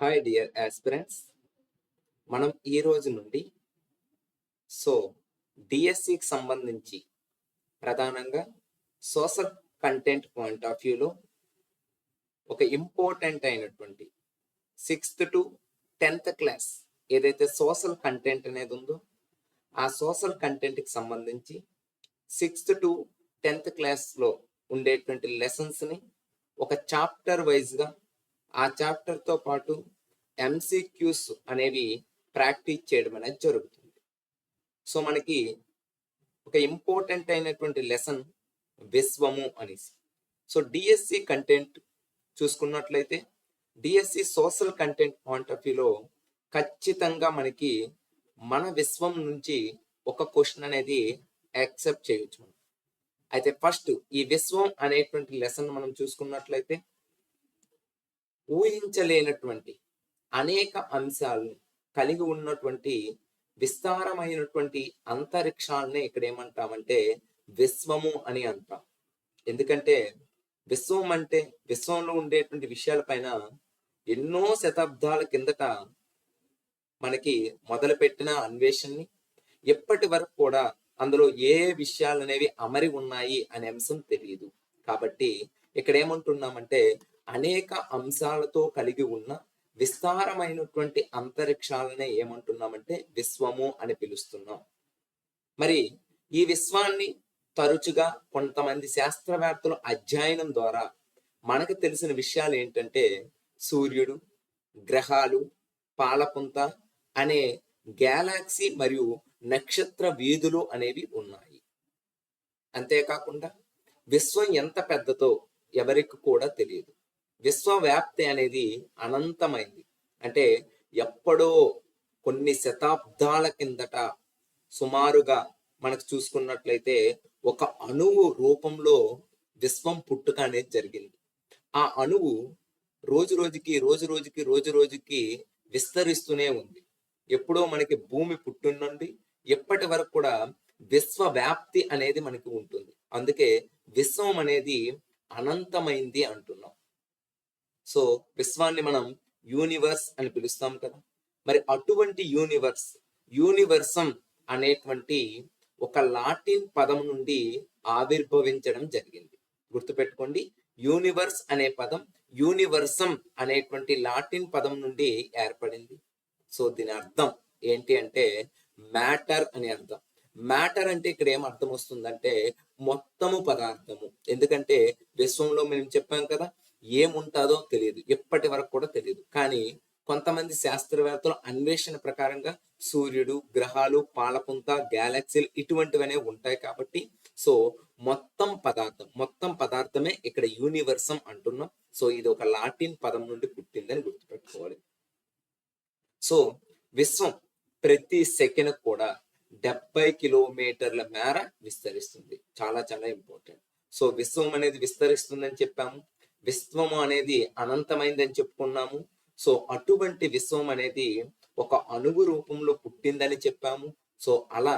Hi dear aspirants మనం ఈ రోజు నుండి సో డిఎస్సికి సంబంధించి ప్రధానంగా సోషల్ కంటెంట్ పాయింట్ ఆఫ్ వ్యూలో ఒక ఇంపార్టెంట్ అయినటువంటి సిక్స్త్ టు టెన్త్ క్లాస్ ఏదైతే సోషల్ కంటెంట్ అనేది ఉందో ఆ సోషల్ కంటెంట్కి సంబంధించి సిక్స్త్ టు టెన్త్ క్లాస్లో ఉండేటువంటి లెసన్స్ని ఒక చాప్టర్ వైజ్గా ఆ చాప్టర్తో పాటు ఎంసీక్యూస్ అనేవి ప్రాక్టీస్ చేయడం అనేది జరుగుతుంది. సో మనకి ఒక ఇంపార్టెంట్ అయినటువంటి లెసన్ విశ్వము అనేసి. సో డిఎస్సి కంటెంట్ చూసుకున్నట్లయితే DSC social content point of వ్యూలో ఖచ్చితంగా మనకి మన విశ్వం నుంచి ఒక క్వశ్చన్ అనేది యాక్సెప్ట్ చేయొచ్చు మనం. అయితే ఫస్ట్ ఈ విశ్వం అనేటువంటి లెసన్ మనం చూసుకున్నట్లయితే ఊహించలేనటువంటి అనేక అంశాలను కలిగి ఉన్నటువంటి విస్తారమైనటువంటి అంతరిక్షాలనే ఇక్కడ ఏమంటామంటే విశ్వము అని అంటాం. ఎందుకంటే విశ్వం అంటే విశ్వంలో ఉండేటువంటి విషయాలపైన ఎన్నో శతాబ్దాల కిందట మనకి మొదలుపెట్టిన అన్వేషణని ఎప్పటి వరకు కూడా అందులో ఏ విషయాలు అనేవి అమరి ఉన్నాయి అనే అంశం తెలియదు కాబట్టి ఇక్కడ ఏమంటున్నామంటే అనేక అంశాలతో కలిగి ఉన్న విస్తారమైనటువంటి అంతరిక్షాలనే ఏమంటున్నామంటే విశ్వము అని పిలుస్తున్నాం. మరి ఈ విశ్వాన్ని తరచుగా కొంతమంది శాస్త్రవేత్తలు అధ్యయనం ద్వారా మనకు తెలిసిన విషయాలు ఏంటంటే సూర్యుడు గ్రహాలు పాలపుంత అనే గ్యాలాక్సీ మరియు నక్షత్ర వీధులు అనేవి ఉన్నాయి. అంతేకాకుండా విశ్వం ఎంత పెద్దతో ఎవరికి కూడా తెలియదు. విశ్వవ్యాప్తి అనేది అనంతమైంది. అంటే ఎప్పుడో కొన్ని శతాబ్దాల కిందట సుమారుగా మనకు చూసుకున్నట్లయితే ఒక అణువు రూపంలో విశ్వం పుట్టుక అనేది జరిగింది. ఆ అణువు రోజు రోజుకి రోజు రోజుకి రోజు రోజుకి విస్తరిస్తూనే ఉంది. ఎప్పుడో మనకి భూమి పుట్టినండి ఎప్పటి వరకు కూడా విశ్వవ్యాప్తి అనేది మనకి ఉంటుంది. అందుకే విశ్వం అనేది అనంతమైంది అంటున్నాం. సో విశ్వాన్ని మనం యూనివర్స్ అని పిలుస్తాం కదా. మరి అటువంటి యూనివర్స్ యూనివర్సం అనేటువంటి ఒక లాటిన్ పదం నుండి ఆవిర్భవించడం జరిగింది. గుర్తుపెట్టుకోండి యూనివర్స్ అనే పదం యూనివర్సం అనేటువంటి లాటిన్ పదం నుండి ఏర్పడింది. సో దీని అర్థం ఏంటి అంటే మ్యాటర్ అని అర్థం. మ్యాటర్ అంటే ఇక్కడ ఏం అర్థం వస్తుందంటే మొత్తము పదార్థము. ఎందుకంటే విశ్వంలో మేము చెప్పాం కదా ఏముంటాదో తెలియదు. ఎప్పటి వరకు కూడా తెలియదు. కానీ కొంతమంది శాస్త్రవేత్తలు అన్వేషణ ప్రకారంగా సూర్యుడు గ్రహాలు పాలపుంత గ్యాలక్సీలు ఇటువంటివనే ఉంటాయి కాబట్టి సో మొత్తం పదార్థం మొత్తం పదార్థమే ఇక్కడ యూనివర్సం అంటున్నాం. సో ఇది ఒక లాటిన్ పదం నుండి పుట్టిందని గుర్తుపెట్టుకోవాలి. సో విశ్వం ప్రతి సెకండ్ కూడా డెబ్బై కిలోమీటర్ల మేర విస్తరిస్తుంది. చాలా చాలా ఇంపార్టెంట్. సో విశ్వం అనేది విస్తరిస్తుందని చెప్పాము. విశ్వము అనేది అనంతమైందని చెప్పుకున్నాము. సో అటువంటి విశ్వం అనేది ఒక అణువు రూపంలో పుట్టిందని చెప్పాము. సో అలా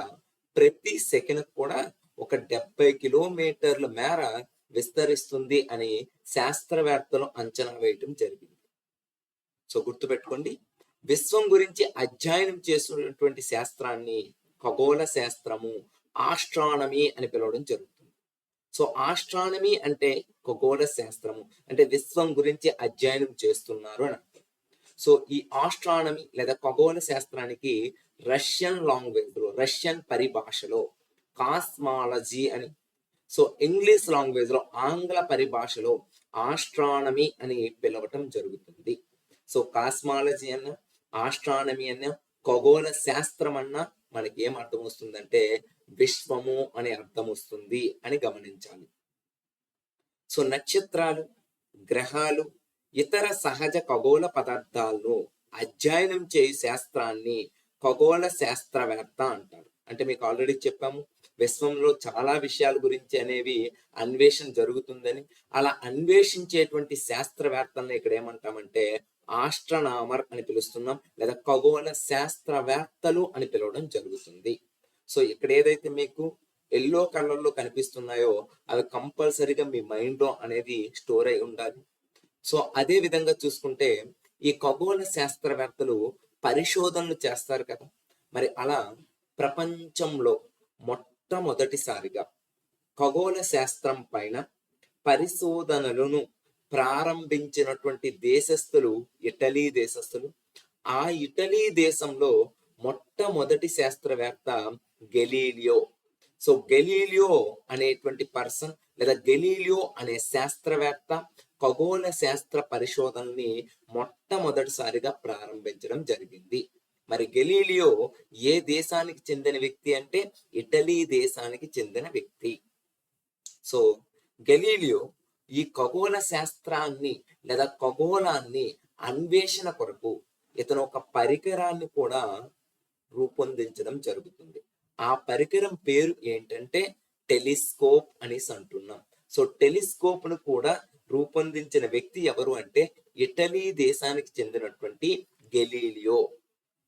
ప్రతి సెకండ్ కూడా ఒక డెబ్బై కిలోమీటర్ల మేర విస్తరిస్తుంది అని శాస్త్రవేత్తలు అంచనా వేయటం జరిగింది. సో గుర్తుపెట్టుకోండి విశ్వం గురించి అధ్యయనం చేస్తున్నటువంటి శాస్త్రాన్ని ఖగోళ శాస్త్రము ఆస్ట్రానమీ అని పిలవడం జరుగుతుంది. సో ఆస్ట్రానమీ అంటే ఖగోళ శాస్త్రము అంటే విశ్వం గురించి అధ్యయనం చేస్తున్నారు అని సో ఈ ఆస్ట్రానమీ లేదా ఖగోళ శాస్త్రానికి రష్యన్ లాంగ్వేజ్లో రష్యన్ పరిభాషలో కాస్మాలజీ అని సో ఇంగ్లీష్ లాంగ్వేజ్లో ఆంగ్ల పరిభాషలో ఆస్ట్రానమీ అని పిలవటం జరుగుతుంది. సో కాస్మాలజీ అన్న ఆస్ట్రానమీ అన్న ఖగోళ శాస్త్రం అన్న మనకి ఏం అర్థం వస్తుందంటే విశ్వము అనే అర్థం వస్తుంది అని గమనించాలి. సో నక్షత్రాలు గ్రహాలు ఇతర సహజ ఖగోళ పదార్థాలను అధ్యయనం చేయు శాస్త్రాన్ని ఖగోళ శాస్త్రవేత్త అంటారు. అంటే మీకు ఆల్రెడీ చెప్పాము విశ్వంలో చాలా విషయాల గురించి అనేవి అన్వేషణ జరుగుతుందని. అలా అన్వేషించేటువంటి శాస్త్రవేత్తలను ఇక్కడ ఏమంటామంటే ఆస్ట్రనామర్ అని పిలుస్తున్నాం లేదా ఖగోళ శాస్త్రవేత్తలు అని పిలవడం జరుగుతుంది. సో ఇక్కడ ఏదైతే మీకు ఎల్లో కలర్లో కనిపిస్తున్నాయో అవి కంపల్సరీగా మీ మైండ్లో అనేది స్టోర్ అయి ఉండాలి. సో అదే విధంగా చూసుకుంటే ఈ ఖగోళ శాస్త్రవేత్తలు పరిశోధనలు చేస్తారు కదా. మరి అలా ప్రపంచంలో మొట్టమొదటిసారిగా ఖగోళ శాస్త్రం పైన పరిశోధనలను ప్రారంభించినటువంటి దేశస్థులు ఇటలీ దేశస్థులు. ఆ ఇటలీ దేశంలో మొట్టమొదటి శాస్త్రవేత్త గెలీలియో. సో గెలీలియో అనేటువంటి పర్సన్ లేదా గెలీలియో అనే శాస్త్రవేత్త ఖగోళ శాస్త్ర పరిశోధనని మొట్టమొదటిసారిగా ప్రారంభించడం జరిగింది. మరి గెలీలియో ఏ దేశానికి చెందిన వ్యక్తి అంటే? ఇటలీ దేశానికి చెందిన వ్యక్తి. సో గెలీలియో ఈ ఖగోళ శాస్త్రాన్ని లేదా ఖగోళాన్ని అన్వేషణ కొరకు ఇతను ఒక పరికరాన్ని కూడా రూపొందించడం జరుగుతుంది. ఆ పరికరం పేరు ఏంటంటే టెలిస్కోప్ అనేసి అంటున్నాం. సో టెలిస్కోప్ను కూడా రూపొందించిన వ్యక్తి ఎవరు అంటే ఇటలీ దేశానికి చెందినటువంటి గెలీలియో.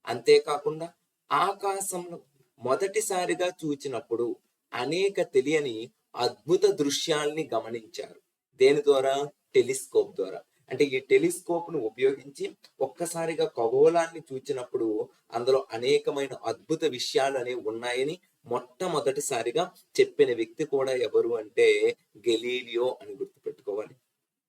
అంతేకాకుండా ఆకాశంలో మొదటిసారిగా చూచినప్పుడు అనేక తెలియని అద్భుత దృశ్యాల్ని గమనించారు. దేని ద్వారా? టెలిస్కోప్ ద్వారా. అంటే ఈ టెలిస్కోప్ను ఉపయోగించి ఒక్కసారిగా ఖగోళాన్ని చూచినప్పుడు అందులో అనేకమైన అద్భుత విషయాలు అనేవి ఉన్నాయని మొట్టమొదటిసారిగా చెప్పిన వ్యక్తి కూడా ఎవరు అంటే గెలీలియో అని గుర్తుపెట్టుకోవాలి.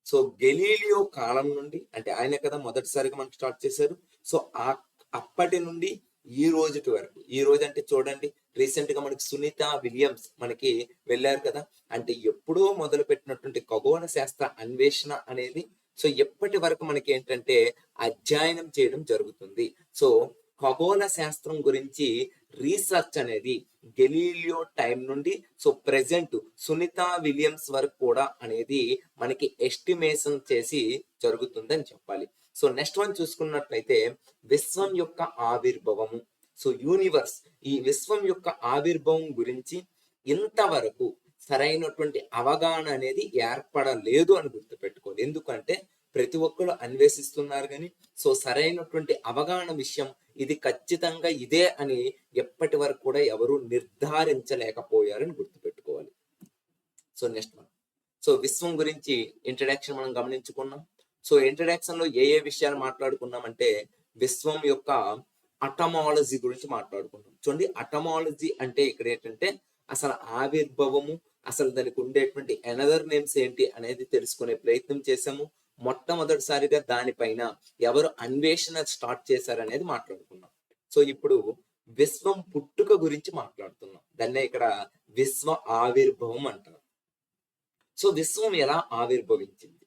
సో గెలీలియో కాలం నుండి అంటే ఆయన కదా మొదటిసారిగా మనకు స్టార్ట్ చేశారు. సో ఆ అప్పటి నుండి ఈ రోజుటి వరకు. ఈ రోజు అంటే చూడండి రీసెంట్గా మనకి సునీత విలియమ్స్ మనకి వెళ్ళారు కదా. అంటే ఎప్పుడో మొదలు పెట్టినటువంటి ఖగోళ శాస్త్ర అన్వేషణ అనేది సో ఎప్పటి వరకు మనకి ఏంటంటే అధ్యయనం చేయడం జరుగుతుంది. సో ఖగోళ శాస్త్రం గురించి రీసెర్చ్ అనేది గెలీలియో టైం నుండి సో ప్రెసెంట్ సునీత విలియమ్స్ వరకు కూడా అనేది మనకి ఎస్టిమేషన్ చేసి జరుగుతుందని చెప్పాలి. సో నెక్స్ట్ వన్ చూసుకున్నట్లయితే విశ్వం యొక్క ఆవిర్భవము. సో యూనివర్స్ ఈ విశ్వం యొక్క ఆవిర్భావం గురించి ఇంతవరకు సరైనటువంటి అవగాహన అనేది ఏర్పడలేదు అని గుర్తుపెట్టుకోవాలి ఎందుకంటే ప్రతి ఒక్కరు అన్వేషిస్తున్నారు కానీ సో సరైనటువంటి అవగాహన విషయం ఇది ఖచ్చితంగా ఇదే అని ఎప్పటి వరకు కూడా ఎవరు నిర్ధారించలేకపోయారని గుర్తుపెట్టుకోవాలి. సో నెక్స్ట్ మనం సో విశ్వం గురించి ఇంట్రడక్షన్ మనం గమనించుకున్నాం. సో ఇంట్రడక్షన్లో ఏ ఏ విషయాలు మాట్లాడుకున్నాం అంటే విశ్వం యొక్క అటమాలజీ గురించి మాట్లాడుకున్నాం చూడండి అటమాలజీ అంటే ఇక్కడ ఏంటంటే అసలు ఆవిర్భవము అసలు దానికి ఉండేటువంటి ఎనదర్ నేమ్స్ ఏంటి అనేది తెలుసుకునే ప్రయత్నం చేసాము మొట్టమొదటిసారిగా దానిపైన ఎవరు అన్వేషణ స్టార్ట్ చేశారనేది మాట్లాడుకున్నాం. సో ఇప్పుడు విశ్వం పుట్టుక గురించి మాట్లాడుతున్నాం. దాన్నే ఇక్కడ విశ్వ ఆవిర్భవం అంటారు. సో విశ్వం ఎలా ఆవిర్భవించింది?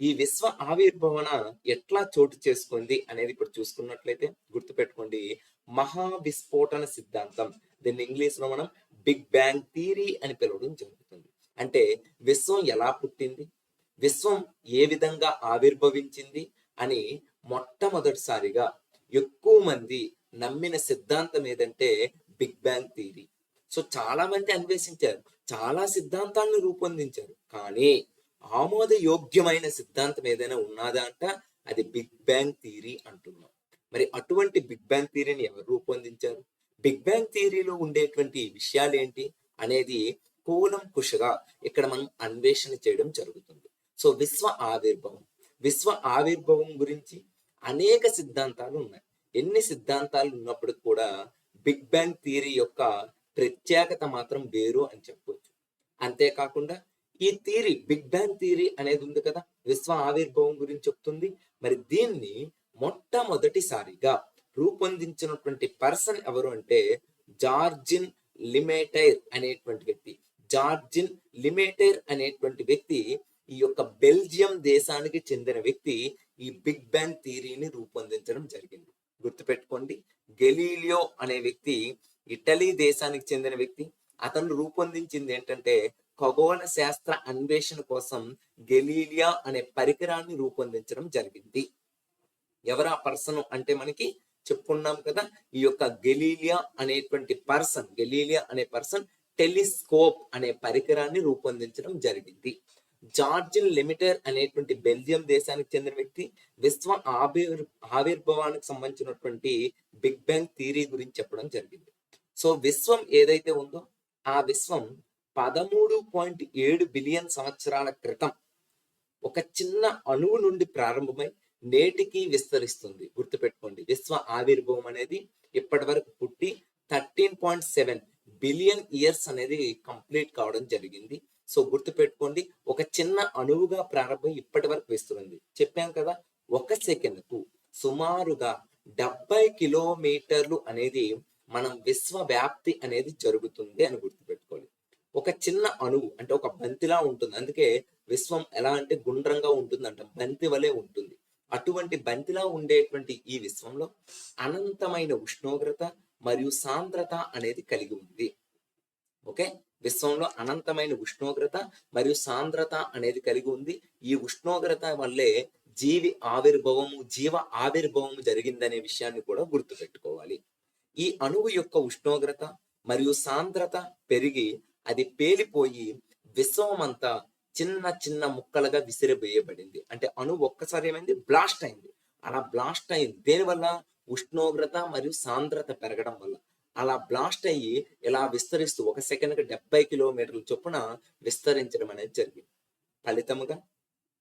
ఈ విశ్వ ఆవిర్భవన ఎట్లా చోటు చేసుకుంది అనేది ఇప్పుడు చూసుకున్నట్లయితే గుర్తుపెట్టుకోండి. మహా విస్ఫోటన సిద్ధాంతం. దీన్ని ఇంగ్లీష్లో మనం బిగ్ బ్యాంగ్ థియరీ అని పిలవడం జరుగుతుంది. అంటే విశ్వం ఎలా పుట్టింది? విశ్వం ఏ విధంగా ఆవిర్భవించింది? అని మొట్టమొదటిసారిగా ఎక్కువ మంది నమ్మిన సిద్ధాంతం ఏదంటే బిగ్ బ్యాంగ్ థియరీ. సో చాలా మంది అన్వేషించారు. చాలా సిద్ధాంతాలను రూపొందించారు. కానీ ఆమోదయోగ్యమైన సిద్ధాంతం ఏదైనా ఉన్నదా అంట? అది బిగ్ బ్యాంగ్ థియరీ అంటున్నాం. మరి అటువంటి బిగ్ బ్యాంగ్ థియరీని ఎవరు రూపొందించారు? బిగ్ బ్యాంగ్ థియరీలో ఉండేటువంటి విషయాలు ఏంటి అనేది కూలం కుషగా ఇక్కడ మనం అన్వేషణ చేయడం జరుగుతుంది. సో విశ్వ ఆవిర్భావం. విశ్వ ఆవిర్భావం గురించి అనేక సిద్ధాంతాలు ఉన్నాయి. ఎన్ని సిద్ధాంతాలు ఉన్నప్పుడు కూడా బిగ్ బ్యాంగ్ థియరీ యొక్క ప్రత్యేకత మాత్రం వేరు అని చెప్పవచ్చు అంతేకాకుండా ఈ థియరీ బిగ్ బ్యాంగ్ థియరీ అనేది ఉంది కదా. విశ్వ ఆవిర్భావం గురించి చెప్తుంది. మరి దీన్ని మొట్టమొదటిసారిగా రూపొందించినటువంటి పర్సన్ ఎవరు అంటే జార్జిన్ లిమేటైర్ అనేటువంటి వ్యక్తి. జార్జిన్ లిమేటైర్ అనేటువంటి వ్యక్తి ఈ యొక్క బెల్జియం దేశానికి చెందిన వ్యక్తి ఈ బిగ్ బ్యాంగ్ థియరీని రూపొందించడం జరిగింది. గుర్తుపెట్టుకోండి గెలీలియో అనే వ్యక్తి ఇటలీ దేశానికి చెందిన వ్యక్తి. అతను రూపొందించింది ఏంటంటే ఖగోళ శాస్త్ర అన్వేషణ కోసం గెలీలియా అనే పరికరాన్ని రూపొందించడం జరిగింది. ఎవరు ఆ పర్సన్ అంటే మనకి చెప్పుకున్నాం కదా ఈ యొక్క గెలీలియా అనేటువంటి పర్సన్ గెలీలియా అనే పర్సన్ టెలిస్కోప్ అనే పరికరాన్ని రూపొందించడం జరిగింది. జార్జిన్ లిమిటర్ అనేటువంటి బెల్జియం దేశానికి చెందిన వ్యక్తి విశ్వ ఆవిర్ ఆవిర్భవానికి సంబంధించినటువంటి బిగ్ బ్యాంగ్ థియరీ గురించి చెప్పడం జరిగింది. సో విశ్వం ఏదైతే ఉందో ఆ విశ్వం పదమూడు పాయింట్ ఏడు బిలియన్ సంవత్సరాల క్రితం ఒక చిన్న అణువు నుండి ప్రారంభమై నేటికి విస్తరిస్తుంది. గుర్తుపెట్టుకోండి విశ్వ ఆవిర్భవం అనేది ఇప్పటి వరకు పుట్టి thirteen point seven billion years అనేది కంప్లీట్ కావడం జరిగింది. సో గుర్తుపెట్టుకోండి ఒక చిన్న అణువుగా ప్రారంభం ఇప్పటి వరకు విస్తుంది చెప్పాం కదా ఒక సెకండ్కు సుమారుగా డెబ్బై కిలోమీటర్లు అనేది మనం విశ్వ వ్యాప్తి అనేది జరుగుతుంది అని గుర్తు ఒక చిన్న అణువు అంటే ఒక బంతిలా ఉంటుంది. అందుకే విశ్వం ఎలా అంటే గుండ్రంగా ఉంటుంది అంట బంతి వలె ఉంటుంది. అటువంటి బంతిలా ఉండేటువంటి ఈ విశ్వంలో అనంతమైన ఉష్ణోగ్రత మరియు సాంద్రత అనేది కలిగి ఉంది. ఓకే? విశ్వంలో అనంతమైన ఉష్ణోగ్రత మరియు సాంద్రత అనేది కలిగి ఉంది. ఈ ఉష్ణోగ్రత వల్లే జీవి ఆవిర్భవము జీవ ఆవిర్భవము జరిగిందనే విషయాన్ని కూడా గుర్తుపెట్టుకోవాలి. ఈ అణువు యొక్క ఉష్ణోగ్రత మరియు సాంద్రత పెరిగి అది పేలిపోయి విశ్వం అంతా చిన్న చిన్న ముక్కలుగా విసిరివేయబడింది. అంటే అణు ఒక్కసారి ఏమైంది? బ్లాస్ట్ అయింది. అలా బ్లాస్ట్ అయింది దేనివల్ల ఉష్ణోగ్రత మరియు సాంద్రత పెరగడం వల్ల. అలా బ్లాస్ట్ అయ్యి ఇలా విస్తరిస్తూ ఒక సెకండ్కి డెబ్బై కిలోమీటర్ల చొప్పున విస్తరించడం అనేది జరిగింది. ఫలితముగా?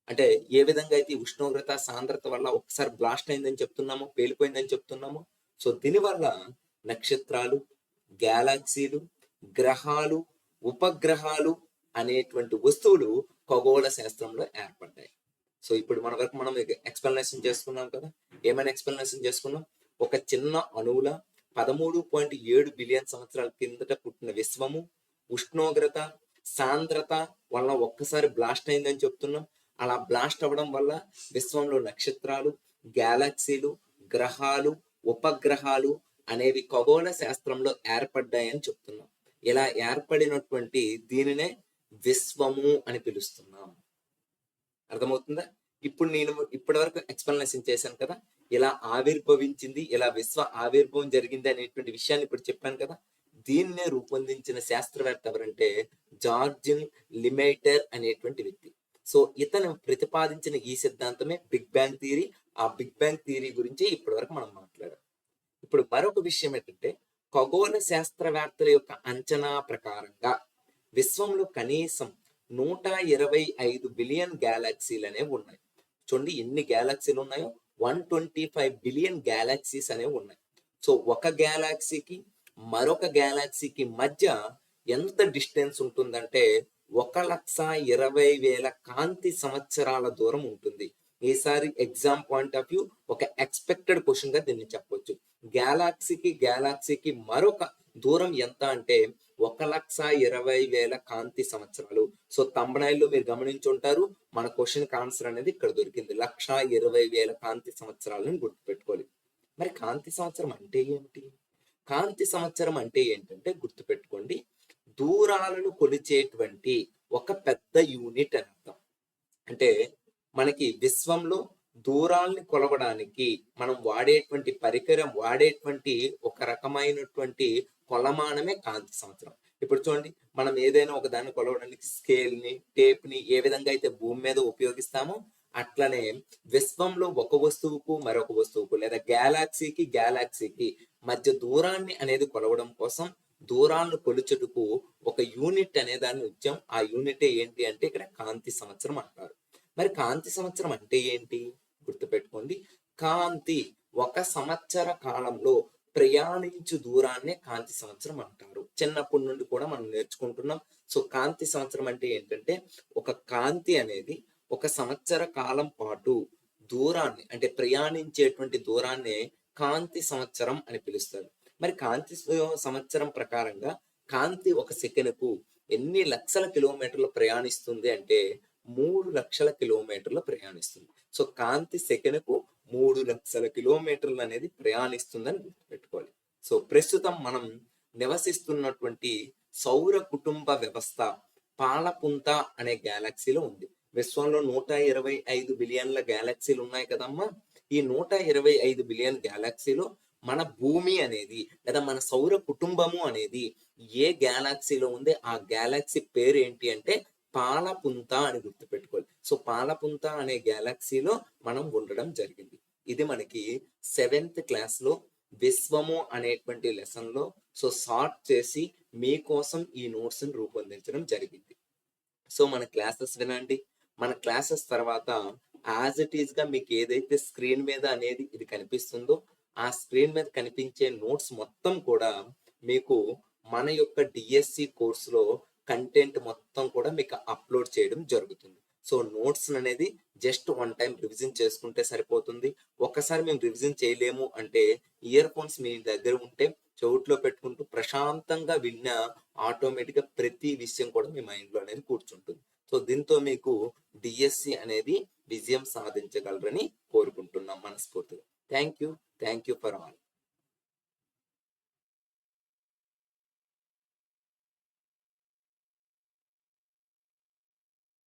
అంటే ఏ విధంగా అయితే ఉష్ణోగ్రత సాంద్రత వల్ల ఒకసారి బ్లాస్ట్ అయిందని చెప్తున్నామో పేలిపోయిందని చెప్తున్నాము? సో దీనివల్ల నక్షత్రాలు గ్యాలాక్సీలు గ్రహాలు ఉపగ్రహాలు అనేటువంటి వస్తువులు ఖగోళ శాస్త్రంలో ఏర్పడ్డాయి. సో ఇప్పుడు మన వరకు మనం ఎక్స్ప్లెనేషన్ చేసుకున్నాం కదా. ఏమైనా ఎక్స్ప్లెనేషన్ చేసుకున్నాం? ఒక చిన్న అణువుల పదమూడు పాయింట్ ఏడు బిలియన్ సంవత్సరాల కిందట పుట్టిన విశ్వము ఉష్ణోగ్రత సాంద్రత వలన ఒక్కసారి బ్లాస్ట్ అయిందని చెప్తున్నాం. అలా బ్లాస్ట్ అవ్వడం వల్ల విశ్వంలో నక్షత్రాలు గ్యాలక్సీలు గ్రహాలు ఉపగ్రహాలు అనేవి ఖగోళ శాస్త్రంలో ఏర్పడ్డాయని చెప్తున్నాం. ఇలా ఏర్పడినటువంటి దీనినే విశ్వము అని పిలుస్తున్నాం. అర్థమవుతుందా? ఇప్పుడు నేను ఇప్పటి వరకు ఎక్స్ప్లెనేషన్ చేశాను కదా. ఇలా ఆవిర్భవించింది ఇలా విశ్వ ఆవిర్భవం జరిగింది అనేటువంటి విషయాన్ని ఇప్పుడు చెప్పాను కదా. దీన్నే రూపొందించిన శాస్త్రవేత్త ఎవరంటే జార్జిన్ లిమేటర్ అనేటువంటి వ్యక్తి. సో ఇతను ప్రతిపాదించిన ఈ సిద్ధాంతమే బిగ్ బ్యాంగ్ థియరీ. ఆ బిగ్ బ్యాంగ్ థియరీ గురించి ఇప్పటి వరకు మనం మాట్లాడాం. ఇప్పుడు మరొక విషయం ఏంటంటే ఖగోళ శాస్త్రవేత్తల యొక్క అంచనా ప్రకారంగా విశ్వంలో కనీసం నూట ఇరవై ఐదు బిలియన్ గ్యాలక్సీలు అనేవి ఉన్నాయి. చూడండి ఎన్ని గ్యాలక్సీలు ఉన్నాయో? One twenty five billion galaxies అనేవి ఉన్నాయి. సో ఒక గ్యాలక్సీకి మరొక గ్యాలక్సీకి మధ్య ఎంత డిస్టెన్స్ ఉంటుందంటే ఒక లక్ష ఇరవై వేల కాంతి సంవత్సరాల దూరం ఉంటుంది. ఈసారి ఎగ్జామ్ పాయింట్ ఆఫ్ వ్యూ ఒక ఎక్స్పెక్టెడ్ క్వశ్చన్గా దీన్ని చెప్పొచ్చు. గ్యాలాక్సీకి గ్యాలాక్సీకి మరొక దూరం ఎంత అంటే ఒక లక్ష ఇరవై వేల కాంతి సంవత్సరాలు. సో తమ్ముడాయిల్లో మీరు గమనించుంటారు మన క్వశ్చన్ ఆన్సర్ అనేది ఇక్కడ దొరికింది. లక్ష ఇరవై వేల కాంతి సంవత్సరాలను గుర్తుపెట్టుకోవాలి. మరి కాంతి సంవత్సరం అంటే ఏమిటి? కాంతి సంవత్సరం అంటే ఏంటంటే గుర్తుపెట్టుకోండి దూరాలను కొలిచేటువంటి ఒక పెద్ద యూనిట్ అని అర్థం. అంటే మనకి విశ్వంలో దూరాల్ని కొలవడానికి మనం వాడేటువంటి పరికరం వాడేటువంటి ఒక రకమైనటువంటి కొలమానమే కాంతి సంవత్సరం. ఇప్పుడు చూడండి మనం ఏదైనా ఒక దాన్ని కొలవడానికి స్కేల్ని టేప్ని ఏ విధంగా అయితే భూమి మీద ఉపయోగిస్తామో అట్లనే విశ్వంలో ఒక వస్తువుకు మరొక వస్తువుకు లేదా గ్యాలాక్సీకి గ్యాలాక్సీకి మధ్య దూరాన్ని అనేది కొలవడం కోసం దూరాలను కొలుచుటకు ఒక యూనిట్ అనే దాన్ని వచ్చాం ఆ యూనిట్ ఏంటి అంటే ఇక్కడ కాంతి సంవత్సరం అంటారు. మరి కాంతి సంవత్సరం అంటే ఏంటి? గుర్తుపెట్టుకోండి. కాంతి ఒక సంవత్సర కాలంలో ప్రయాణించు దూరాన్నే కాంతి సంవత్సరం అంటారు. చిన్నప్పటి నుండి కూడా మనం నేర్చుకుంటున్నాం. సో కాంతి సంవత్సరం అంటే ఏంటంటే ఒక కాంతి అనేది ఒక సంవత్సర కాలం పాటు దూరాన్ని అంటే ప్రయాణించేటువంటి దూరాన్నే కాంతి సంవత్సరం అని పిలుస్తారు. మరి కాంతి సంవత్సరం ప్రకారంగా కాంతి ఒక సెకండ్కు ఎన్ని లక్షల కిలోమీటర్లు ప్రయాణిస్తుంది అంటే మూడు లక్షల కిలోమీటర్లు ప్రయాణిస్తుంది. సో కాంతి సెకండ్కు మూడు లక్షల కిలోమీటర్లు అనేది ప్రయాణిస్తుందని గుర్తుపెట్టుకోవాలి. సో ప్రస్తుతం మనం నివసిస్తున్నటువంటి సౌర కుటుంబ వ్యవస్థ పాలపుంత అనే గ్యాలక్సీలో ఉంది. విశ్వంలో నూట ఇరవై ఐదు బిలియన్ల గ్యాలక్సీలు ఉన్నాయి కదమ్మా. ఈ నూట ఇరవై ఐదు బిలియన్ గ్యాలక్సీలో మన భూమి అనేది లేదా మన సౌర కుటుంబము అనేది ఏ గ్యాలక్సీలో ఉంది? ఆ గ్యాలక్సీ పేరు ఏంటి అంటే పాలపుంత అని గుర్తుపెట్టుకోవాలి. సో పాలపుంత అనే గ్యాలక్సీలో మనం ఉండడం జరిగింది. ఇది మనకి సెవెంత్ క్లాస్లో విశ్వము అనేటువంటి లెసన్లో సో సార్ట్ చేసి మీకోసం ఈ నోట్స్ని రూపొందించడం జరిగింది. సో మన క్లాసెస్ వినండి. మన క్లాసెస్ తర్వాత యాజ్ ఇట్ ఈస్గా మీకు ఏదైతే స్క్రీన్ మీద అనేది ఇది కనిపిస్తుందో ఆ స్క్రీన్ మీద కనిపించే నోట్స్ మొత్తం కూడా మీకు మన యొక్క డిఎస్సి కోర్సులో కంటెంట్ మొత్తం కూడా మీకు అప్లోడ్ చేయడం జరుగుతుంది. సో నోట్స్ అనేది జస్ట్ వన్ టైం రివిజన్ చేసుకుంటే సరిపోతుంది. ఒకసారి మేము రివిజన్ చేయలేము అంటే ఇయర్ ఫోన్స్ మీ దగ్గర ఉంటే చెవుట్లో పెట్టుకుంటూ ప్రశాంతంగా విన్న ఆటోమేటిక్గా ప్రతి విషయం కూడా మీ మైండ్లో అనేది కూర్చుంటుంది. సో దీంతో మీకు డిఎస్సి అనేది విజయం సాధించగలరని కోరుకుంటున్నాం మనస్ఫూర్తిగా. Thank you. Thank you for all.